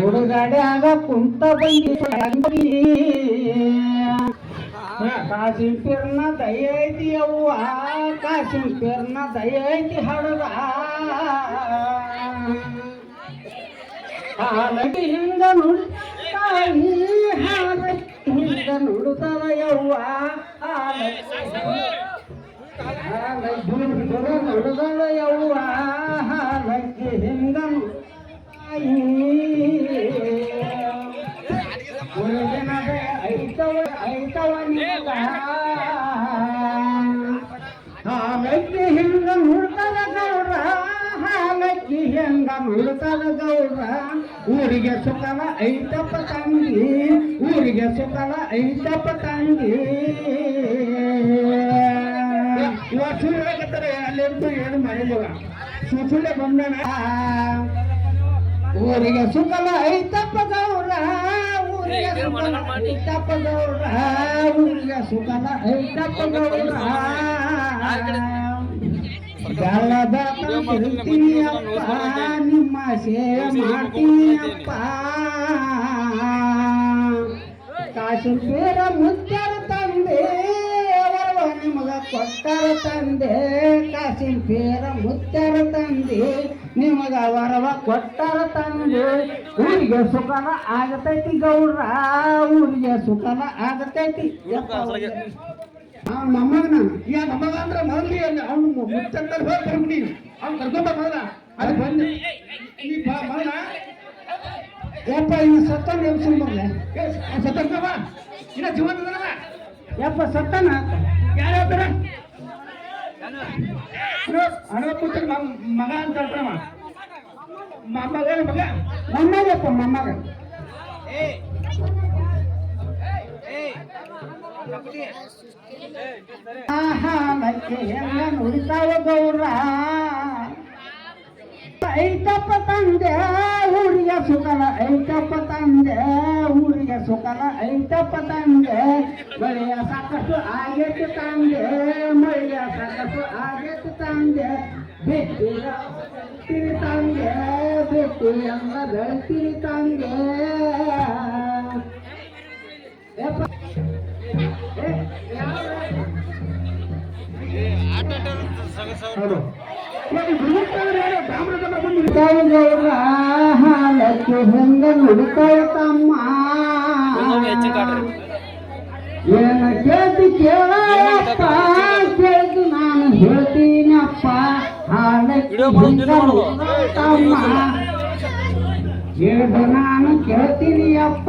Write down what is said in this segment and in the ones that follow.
ಹುಡುಗಾಡ್ಯಾಗ ಕುಂತ ಬಂದಿ ಕಾಸಿನ ಪೀರ್ನ ದಯ ಐತಿ ಅವ್ವ ಕಾಸಿನ ಪೀರ್ನ ದಯ ಐತಿ ಹಡದ ಹಾಲಟಿ ಹಿಂಗ ನುಡಿ ಹಿಂಗ ನುಡುತ್ತದ ಯವ್ವ. ಹಾಲಟಿ ನುಡುತ್ತದ ಯವ್ವ. ಹಾಲಕ್ಕಿ ಹಿಂಗ ನುಡ್ತದ ಗೌರ ಹಾಲಕ್ಕಿ ಹೆಂಗ ನುಡ್ತದ ಗೌರ ಊರಿಗೆ ಸುಖವ ಐತಪ್ಪ ತಂಗಿ, ಊರಿಗೆ ಸುಖವ ಐತಪ್ಪ ತಂಗಿ. ಇವ ಸುಳ್ಳು ಹೇಳಕತ್ತಾರೆ ಅಲ್ಲಿಂದ ಏನು ಮಾಡಿಲ್ವ ಸುಳ್ಳೆ ಬಂದಣ ಊರಿಗೆ ಸುಖವ ಐತಪ್ಪ ಗೌರ ಊರಿಗೆ ಸುಖಲ ಐತಪ್ಪ ಗೌರ ಊರಿಗೆ ಸುಖಲ ಐತಪ್ಪ ಗೌರ ಬೆಳದ ತಂದಿರ್ತೀಯಪ್ಪ ನಿಮ್ಮ ಸೇವೆ ಮಾಡ್ತೀಯಪ್ಪ ಕಾಸು ಬೇರ ಮುತ್ತರ ತಂದೆ ವರವ ನಿಮಗ ಕೊಟ್ಟರ ತಂದೆ ಕಾಸಿನ ಪೇರ ಮುತ್ತರ ತಂದೆ ನಿಮಗ ವರವ ಕೊಟ್ಟರ ತಂದೆ ಊರಿಗೆ ಸುಖನ ಆಗತೈತಿ ಗೌಡ್ರ ಊರಿಗೆ ಸುಖನ ಆಗತೈತಿ ಅವ್ನ ಮೊಮ್ಮಗ ನಾನು ಈಗ ನಮಗ ಅಂದ್ರೆ ಮೊದಲು ಅವ್ನು ಮುಚ್ಚಂತ ಬರ್ಬಿಡಿ ಅವ್ನು ಕರ್ಕೊಂಡ ಮೊದಲ ಅದು ಬಂದು ಈ ಬ- ಮೊದಲ ಯಪ್ಪ ಇನ್ನು ಸತ್ತ ನೆನ್ಸಿನ ಬರ್ಲೆ ಸತ್ತಂತವ ಇನ್ನ ಜೀವನ ಯಪ್ಪ ಸತ್ತನ ಯಾರು ಹೇಳ್ತಾರ ಅನುಪುತ್ರ ಮಗ ಅಂತ ಹೇಳ್ತಾವ ಮೊಮ್ಮಗ ಮಗ ಮೊಮ್ಮಗಪ್ಪ, ಮೊಮ್ಮಗ. ನುಡಿತಾವ ಗೌರ. ಐತಪ್ಪ ತಂದೆ ಊರಿಗೆ ಸುಖಲ, ಐತಪ್ಪ ತಂದೆ ಊರಿಗೆ ಸುಖಲ, ಐತಪ್ಪ ತಂದೆ. ಮಳೆಯ ಸಾಕಷ್ಟು ಆಗೇತು ತಂದೆ ಸಾಕಷ್ಟು ಆಗೇತು ತಂದೆ ಬಿಟ್ಟಿರ ತಿರಿ ತಂದೆ ಬಿಟ್ಟು ಎಂದ ಹಾಲಕ್ಕೆ ಹೆಂಗ ನುಡಿತಾಯ ತಮ್ಮ ಏನ ಕೇಳ್ತಿ ಕೇಳಪ್ಪ. ಹೇಳ್ತೀನಪ್ಪ. ಹೇಳ್ದು ನಾನು ಕೇಳ್ತೀನಿ ಅಪ್ಪ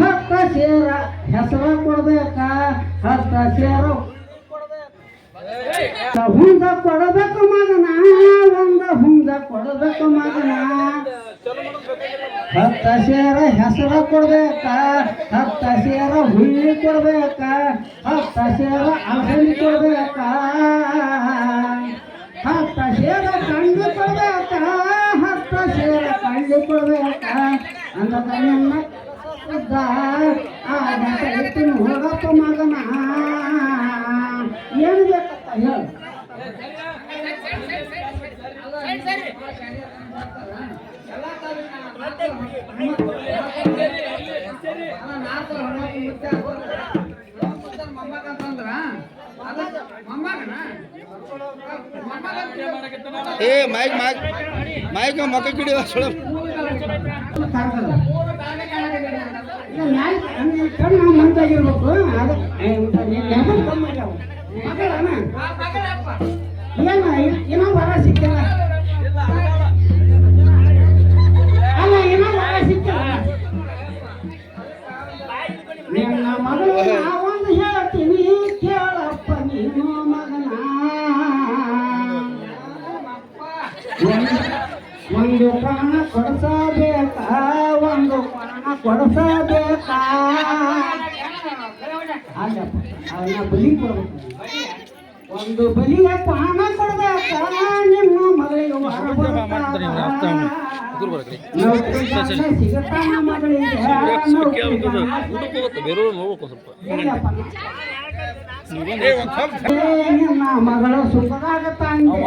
ಹತ್ತ ಸೇರ ಹೆಸರ ಕೊಡ್ಬೇಕ? ಹತ್ತ ಸೇರ ಹುಂಜ ಕೊಡಬೇಕು ಮಗನ? ಒಂದ ಹುಂಜ ಕೊಡಬೇಕು ಮಗನ? ಹತ್ತ ಸೇರ ಹೆಸರ ಕೊಡ್ಬೇಕ ಹತ್ತ ಸೇರ ಹುಳ್ಳಿ ಕೊಡ್ಬೇಕ ಹತ್ತ ಸೇರ ಅಲಸಂದಿ ಕೊಡ್ಬೇಕ ಹತ್ತ ಸೇರ ಕಂಡು ಕೊಡ್ಬೇಕ ಹತ್ತ ಸೇರ ಕಂಡು ಕೊಡ್ಬೇಕ ಅಂದ ನನ್ನ ಆಗ ಹೋಗಪ್ಪ ಮಗನ ಏನು ಬೇಕಪ್ಪ ಹೇಳು ಏ ಮೈಕ್ ಮೈಕ್ ಮೈಕ್ ಮಕ್ಕ ಕಿಡಿಯೋ ಸುಳ ಏನು ಏನೋ ಬರ ಸಿಕ್ಕಿಲ್ಲ. ಕೊಡಿಸಬೇಕ ಅವನ್ನ ಬಲಿ ಒಂದು ಬಲಿಯ ಪಾನ ಕೊಡಬೇಕ ನಿಮ್ಮ ಮಗಳಿಗೆ ಸಿಗುತ್ತಾನ ಮಗಳಿಗೆ. ನಿನ್ನ ಮಗಳು ಸುಖದಾಗ ತಂದೆ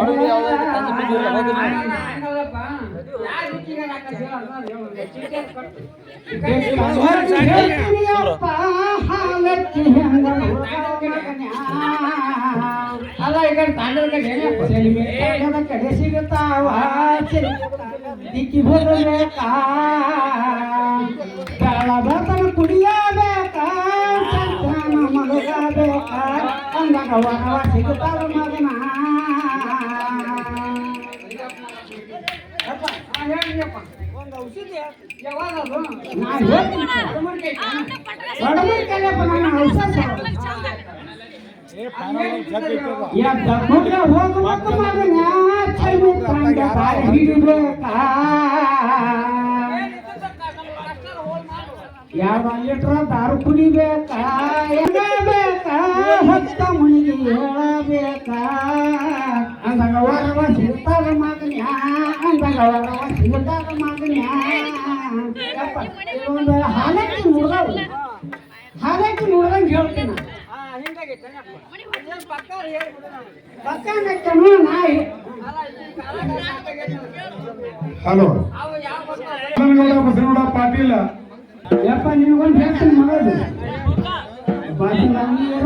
ಅಲ್ಲ ಈ ಕಡೆ ತಾಂಡದ ಕಡೆ ಕಡೆ ಸಿಗುತ್ತಾವ ದಿಕ್ಕಿ ಹೋಗಬೇಕಾ ಕಾಳ ಬರ್ತನ ಕುಡಿಯಬೇಕಾ ಸಂತಾನ ಮಲಗಬೇಕಾ ಅಂದಾಗ ವರವ ಸಿಗುತ್ತಾವ ಯಾವ ಲೀಟ್ರ್ ದಾರು ಕುಡಿಬೇಕಾ ಎನ್ನಬೇಕಾ ಹತ್ತ ಮುನಿಗೆ ಹೇಳಬೇಕಾ ಅಂದಾಗ ವರವ ಸಿಗ್ತಾರ ಮಗನ್ಯಾ ಅಂದಾಗ ವರವ ಸಿಗ್ತಾರ ಮಗನ್ಯಾ ಯಪ್ಪ ಒಂದು ಹಾಲಕ್ಕಿ ಮುಡ್ದವು ಹಾಲಕ್ಕಿ ಮುಡ್ದಂಗೆ ಹೇಳ್ತೀನಿ ಪಕ್ಕ ನಕ್ಕನು ನಾಯಿ ಹಲೋ. ಬಸನಗೌಡ ಬಸನಗೌಡ ಪಾಟೀಲ್ ಯಪ್ಪ ನಿಮಗೊಂದು ಹೇಳ್ತೀನಿ ಮಗಳು ಬಸವ ನೀರ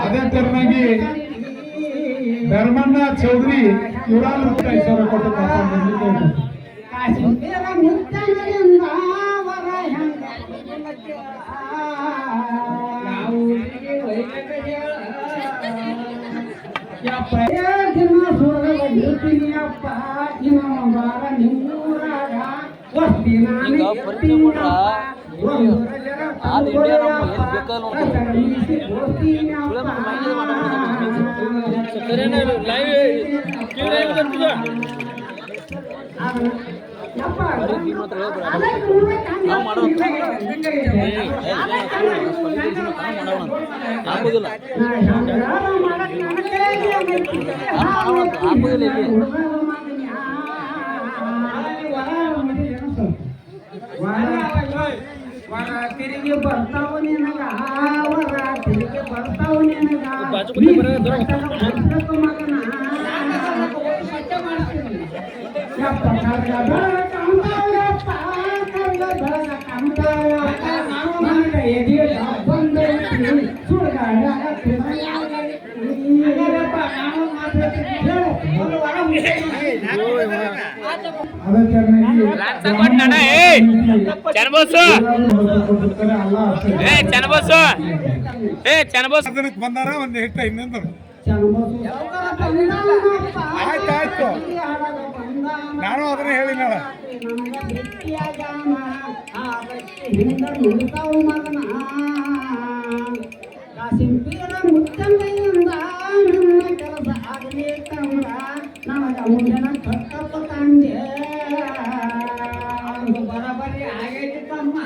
ಅದೇ ಧರ್ಮಣ್ಣ ಚೌಧರಿ ಇವರಾಲ್ ಐದು ಸಾವಿರ ಕೊಟ್ಟು ನಾನು ಈಗ ಪರಿಚಯ ಮಾಡ್ರ? ಆಲ್ ಇಂಡಿಯಾ ನಮ್ಮ ಏನ್ ಬೇಕಾದ್ರೂ ನಾವು ಮಾಡೋಣ. ಆಗುದಿಲ್ಲ ತಿರುಗಿ తిరిగి భర్తవు నేనగా వరా తిరిగి భర్తవు నేనగా భర్తకు మగనా ఎది డబ్బంది చూడగా తిరగా ಅಷ್ಟೇ. ಏ ಚನ್ನಬಸ್ಸು ಏ ಚನ್ನಬಸ್ ಬಂದಾರ ಒಂದು ಹಿಟ್ಟ ಇನ್ನೊಂದು ಆಯ್ತು ಆಯ್ತು. ನಾನು ಅದನ್ನ ಹೇಳಿನಲ್ಲ ಕಾಸಿಂಪೀರ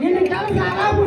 ನಿನ್ನ ಕೆಲಸ ಆಯ್ತು